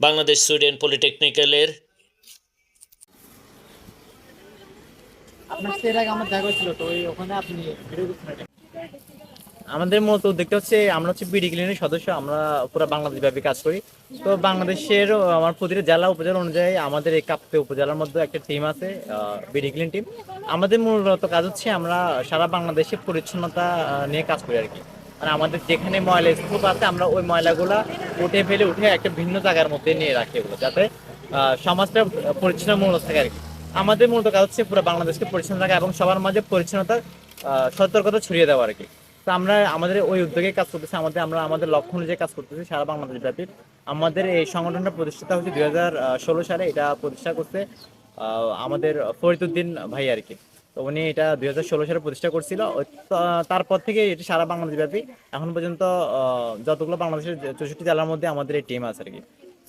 Bangladesh student পলিটেকনিক্যালের আমাদের মূলত উদ্যোগটা হচ্ছে আমরা হচ্ছে বিডি ক্লিনের সদস্য আমরা পুরো বাংলাদেশ ব্যাপী কাজ করি। তো বাংলাদেশের আমার প্রতিটা জেলা উপজেলা অনুযায়ী আমাদের এই কাপ্তে উপজেলার মধ্যে একটা টিম আছে বিডি ক্লিন টিম আমাদের মূলত কাজ হচ্ছে আমরা সারা বাংলাদেশে পরিচ্ছন্নতা নিয়ে কাজ করি আর কি। মানে আমাদের যেখানে ময়লা স্তূপ আছে, আমরা ওই ময়লাগুলা উঠে ফেলে উঠে একটা ভিন্ন জায়গার মধ্যে নিয়ে রাখি ওগুলো যাতে সমাজটা পরিচ্ছন্ন মূলত থাকে আর কি। আমাদের মূলত কাজ হচ্ছে পুরো বাংলাদেশকে পরিচ্ছন্ন রাখা এবং সবার মাঝে পরিচ্ছন্নতার সতর্কতা ছড়িয়ে দেওয়া আর কি। তো আমরা আমাদের ওই উদ্যোগে কাজ করতেছি, আমাদের, আমরা আমাদের লক্ষ্য অনুযায়ী কাজ করতেছি সারা বাংলাদেশ ব্যাপী। আমাদের এই সংগঠনটা প্রতিষ্ঠিত হচ্ছে দুই হাজার ষোলো সালে, এটা প্রতিষ্ঠা করছে আমাদের ফরিদুদ্দিন ভাই আর কি। তো উনি এটা দুই হাজার ষোলো সালে প্রতিষ্ঠা করছিল। তারপর থেকে এটি সারা বাংলাদেশ ব্যাপী এখন পর্যন্ত যতগুলো বাংলাদেশের চৌষট্টি জেলার মধ্যে আমাদের এই টিম আছে আর কি।